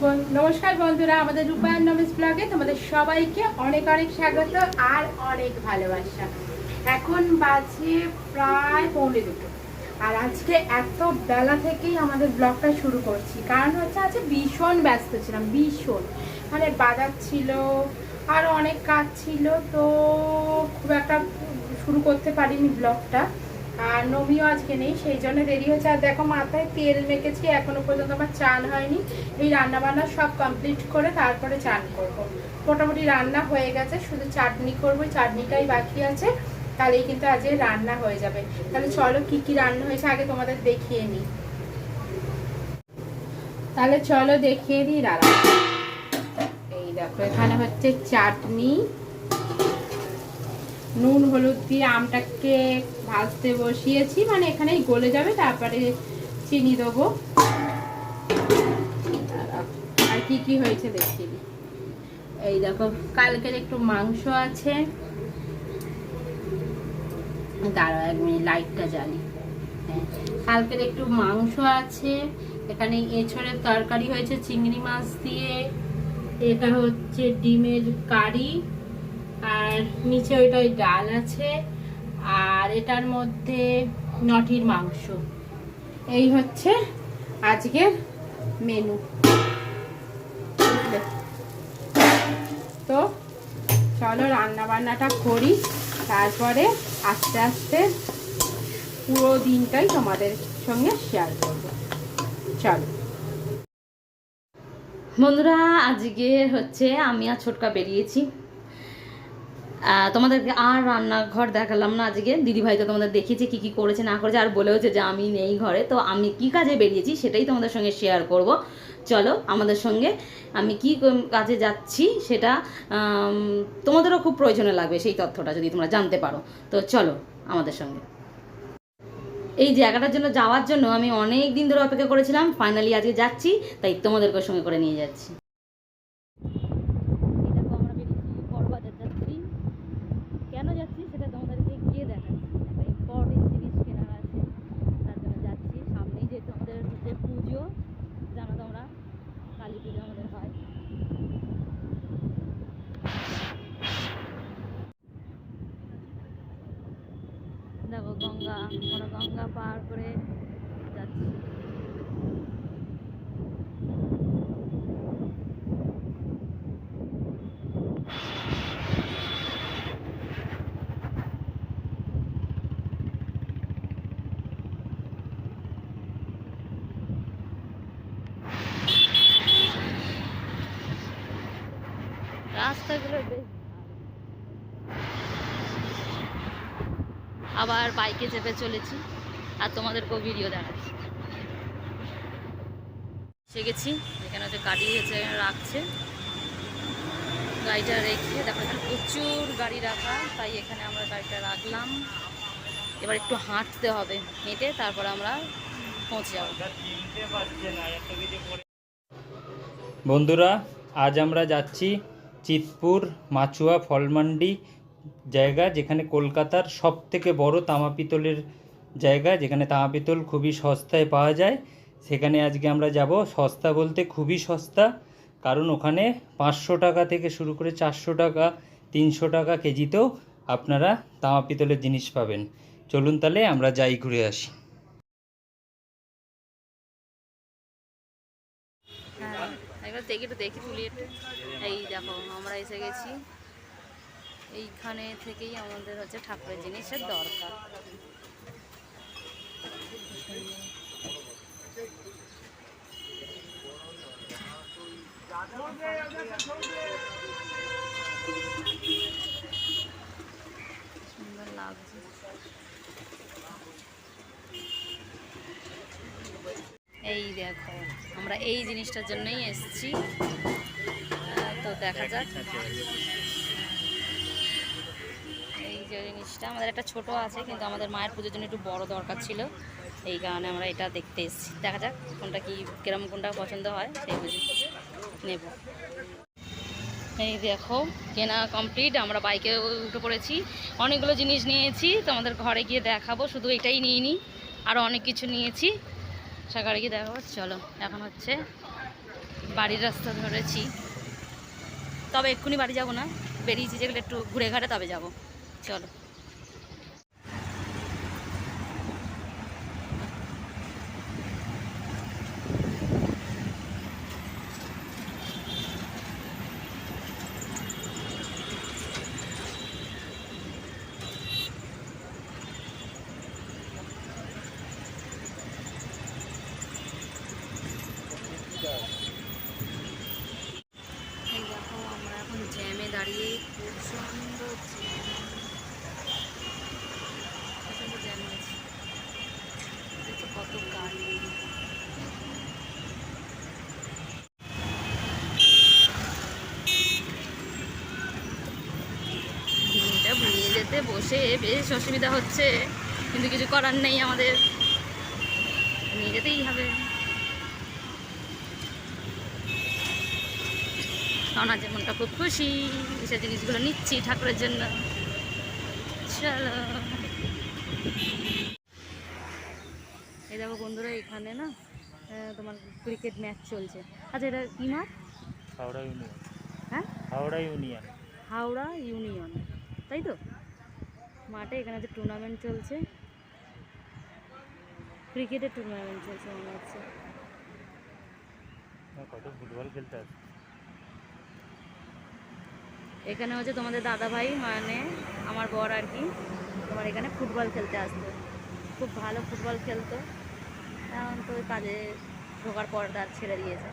নমস্কার বন্ধুরা, আমাদের রূপায়ণ নমিস ব্লগে তোমাদের সবাইকে অনেক অনেক স্বাগত আর অনেক ভালোবাসা। এখন বাজে প্রায় পৌনে দুটো। আর আজকে এত বেলা থেকেই আমাদের ব্লগটা শুরু করছি। কারণ হচ্ছে আজকে ভীষণ ব্যস্ত ছিলাম, ভীষণ। মানে বাজার ছিল, আর অনেক কাজ ছিল, তো খুব একটা শুরু করতে পারিনি ব্লগটা। আর নমিও আজকে নেই, সেই জন্য দেরি হচ্ছে আর দেখো মাথায় তেল মেখেছি, এখনও পর্যন্ত আমার চান হয়নি। এই রান্না বান্না সব কমপ্লিট করে তারপরে চান করব। মোটামুটি রান্না হয়ে গেছে, শুধু চাটনি করব চাটনিটাই বাকি আছে। তাহলেই কিন্তু আজকে রান্না হয়ে যাবে। তাহলে চলো কি কি রান্না হয়েছে আগে তোমাদের দেখিয়ে নিই। তাহলে চলো দেখিয়ে দিই রান্না এই দেখো, এখানে হচ্ছে চাটনি, নুন, হলুদ দিয়ে আমটাকে ভাজতে বসিয়েছি মানে এখানেই গলে যাবে, তারপরে চিনি দেবো। আর কি কি হয়েছে দিই এই দেখো, কালকের একটু মাংস আছে। দাঁড়াও এক মিনিট, লাইটটা জ্বালি। হ্যাঁ কালকের একটু মাংস আছে। এখানে এঁচড়ের তরকারি হয়েছে, চিংড়ি মাছ দিয়ে। এটা হচ্ছে ডিমের কারি। আর নিচে ওইটাই ডাল আছে। আর এটার মধ্যে নটির মাংস। এই হচ্ছে আজকের মেনু তো চলো রান্না বান্নাটা করি, তারপরে আস্তে আস্তে পুরো দিনটাই তোমাদের সঙ্গে শেয়ার করব। চলো। বন্ধুরা, আজকে হচ্ছে আমি আর ছোটকা বেরিয়েছি। তোমাদেরকে আর রান্নাঘর দেখালাম না আজকে। দিদিভাই তো তোমাদের দেখিয়েছে কি কি করেছে, না করেছে, আর বলেওছে যে আমি নেই ঘরে। তো আমি কি কাজে বেরিয়েছি সেটাই তোমাদের সঙ্গে শেয়ার করব। চলো, আমাদের সঙ্গে আমি কি কাজে যাচ্ছি সেটা তোমাদেরও খুব প্রয়োজনে লাগবে সেই তথ্যটা যদি তোমরা জানতে পারো। তো চলো, আমাদের সঙ্গে। এই জায়গাটার জন্য যাওয়ার জন্য আমি অনেক দিন ধরে অপেক্ষা করেছিলাম। ফাইনালি আজকে যাচ্ছি, তাই তোমাদেরকে সঙ্গে করে নিয়ে যাচ্ছি কেন যাচ্ছি সেটা তোমাদেরকে গিয়ে দেখাচ্ছি একটা ইম্পর্টেন্ট জিনিস কেনার আছে তার জন্য যাচ্ছি সামনেই যেহেতু আমাদের হচ্ছে পুজো জানো তোমরা কালী পুজো আমাদের হয় দেখো গঙ্গা পার করে যাচ্ছি রাস্তাগুলো বেশ আবার বাইকে চেপে চলেছি আর তোমাদেরকেও ভিডিও দেখাচ্ছি। এসে গেছি, এখানে হচ্ছে গাড়ি হচ্ছে রাখছে। গাড়িটা রেখে দেখো এখানে প্রচুর গাড়ি রাখা, তাই এখানে আমরা গাড়িটা রাখলাম। এবার একটু হাঁটতে হবে, হেঁটে তারপর আমরা পৌঁছে যাব। বন্ধুরা, আজ আমরা যাচ্ছি চিতপুর মাচুয়া ফলমান্ডি জায়গা যেখানে কলকাতার সব থেকে বড় তামা পিতলের জায়গা, যেখানে তামা পিতল খুবই সস্তায় পাওয়া যায়। সেখানে আজকে আমরা যাব। সস্তা বলতে খুবই সস্তা, কারণ ওখানে পাঁচশো টাকা থেকে শুরু করে চারশো টাকা, তিনশো টাকা কেজিতেও আপনারা তামা পিতলের জিনিস পাবেন। চলুন তাহলে আমরা যাই ঘুরে আসি। হ্যাঁ দেখি তুলি এই দেখো, আমরা এসে গেছি। এইখানে থেকেই আমাদের হচ্ছে ঠাকুরের জিনিসের দরকার। এই দেখো, আমরা এই জিনিসটার জন্যই এসেছি। তো দেখা যাক। যে জিনিসটা। আমাদের একটা ছোট আছে, কিন্তু আমাদের মায়ের পুজোর জন্য একটু বড় দরকার ছিল। এই কারণে আমরা এটা দেখতে এসেছি। দেখা যাক কোনটা কি, কিরম কোনটা পছন্দ হয় সেই বুঝি নেব। এই দেখো, কেনা কমপ্লিট আমরা বাইকে উঠে পড়েছি। অনেকগুলো জিনিস নিয়েছি। তোমাদের ঘরে গিয়ে দেখাবো। শুধু এটাই নিয়ে নিই আরও অনেক কিছু নিয়েছি। সাকারে গিয়ে দেখাবো? চলো, এখন হচ্ছে বাড়ির রাস্তা ধরেছি। তবে এক্ষুনি বাড়ি যাব না। বেরিয়েছি যেগুলো একটু ঘুরে ঘাটে, তবে যাব। চলো এই দেখো আমরা এখন জ্যামে দাঁড়িয়ে প্রচণ্ড জ্যাম প্রচণ্ড জ্যাম হয়েছে দেখছ কত গাড়ি দিনটা ঘুমিয়ে যেতে বসে বেশ অসুবিধা হচ্ছে কিন্তু কিছু করার নেই আমাদের। নিয়ে যেতেই হবে। কারণ আজ মনটা খুব খুশি এসব জিনিসগুলো নিচ্ছি ঠাকুরের জন্য। চলো। এই দেখো বন্ধুরা এখানে না তোমার ক্রিকেট ম্যাচ চলছে। আচ্ছা এটা কি মাঠ? হাওড়া ইউনিয়ন। হ্যাঁ? হাওড়া ইউনিয়ন। হাওড়া ইউনিয়ন তাই তো? মাঠে এখানে যে টুর্নামেন্ট চলছে ক্রিকেটের টুর্নামেন্ট চলছে মনে হচ্ছে। আসে এখানে হচ্ছে তোমাদের দাদা ভাই মানে আমার বর আর কি তোমার এখানে ফুটবল খেলতে আসতো। খুব ভালো ফুটবল খেলতো। এখন তো কাজে ঢোকার পর তার ছেড়ে দিয়েছে।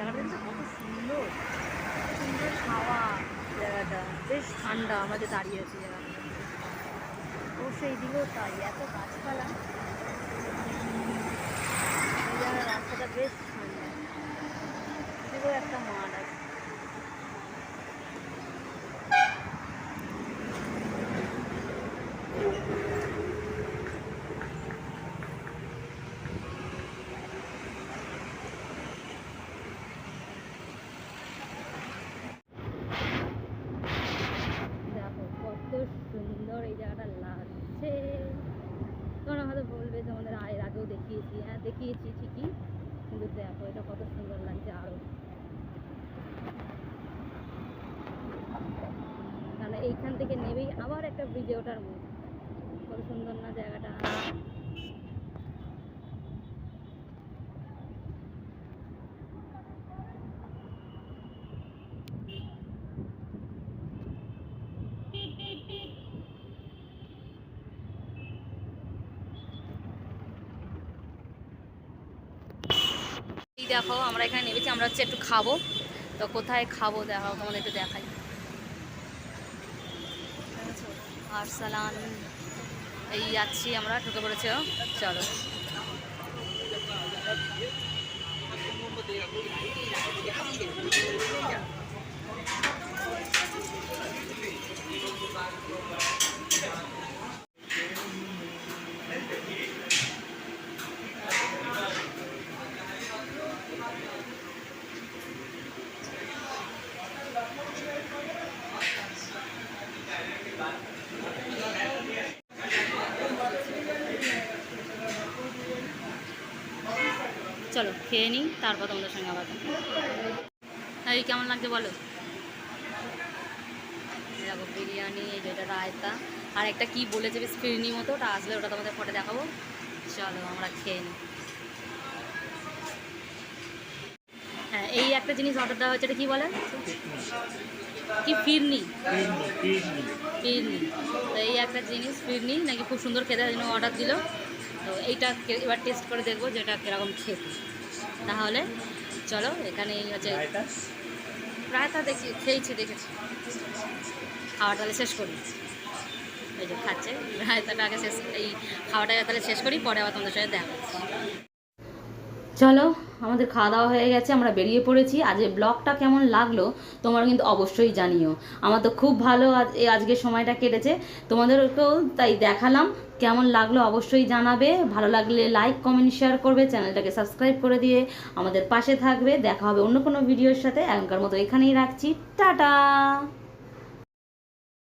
জায়গাটা সুন্দর সুন্দর হাওয়া জায়গাটা, বেশ ঠান্ডা আমরা দাঁড়িয়ে আছি জায়গাটা তাই, এত গাছপালা। রাস্তাটা বেশ ঠান্ডা এদিকেও একটা মাঠ আছে দেখো কত সুন্দর এই জায়গাটা লাগছে। তোমরা হয়তো বলবে যে আমাদের এর আগেও দেখিয়েছি। হ্যাঁ দেখিয়েছি ঠিকই। কিন্তু দেখো, এটা কত সুন্দর লাগছে আরও কারণ এইখান থেকে নেবেই আবার একটা ব্রিজে ওঠার মুখ কত সুন্দর না জায়গাটা এই দেখো আমরা এখানে নেমেছি, আমরা হচ্ছে একটু খাব। তো কোথায় খাব দেখাও, তোমাদের একটু দেখাই। আরসালান এই যাচ্ছি আমরা, ঢুকে পড়েছি চলো Thank চলো। চলো, খেয়ে নিই, তারপর তোমাদের সঙ্গে আবার। এই কেমন লাগছে বলো? দেখো, বিরিয়ানি, এই যেটা রায়তা। আর একটা কি বলেছে বেশ ফিরনি মতো, ওটা আসলে ওটা তোমাদের পরে দেখাবো। চলো, আমরা খেয়ে নিই। হ্যাঁ এই একটা জিনিস অর্ডার দেওয়া হয়েছে, এটা কী বলে? কি ফিরনি? ফিরনি তো এই একটা জিনিস ফিরনি নাকি খুব সুন্দর খেতে জন্য অর্ডার দিল। তো এইটা এবার টেস্ট করে দেখব যে এটা কীরকম খেতে। তাহলে চলো এখানে হচ্ছে রায়তা দেখি খেয়েছি দেখেছি। খাওয়া তাহলে শেষ করি। এই যে খাচ্ছে রায়তাটা আগে শেষ এই খাওয়াটা তাহলে শেষ করি পরে আবার তোমাদের সাথে দেখা। চলো, আমাদের খাওয়া দাওয়া হয়ে গেছে, আমরা বেরিয়ে পড়েছি। আজ ব্লগটা কেমন লাগল, তোমরা কিন্তু অবশ্যই জানিও। আমার তো খুব ভালো আজ, এই আজকের সময়টা কেটেছে। তোমাদেরকেও তাই দেখালাম, কেমন লাগল অবশ্যই জানাবে। ভালো লাগলে লাইক কমেন্ট শেয়ার করবে, চ্যানেলটাকে সাবস্ক্রাইব করে দিয়ে আমাদের পাশে থাকবে। দেখা হবে অন্য কোনো ভিডিওর সাথে। এখনকার মতো এখানেই রাখছি। টাটা!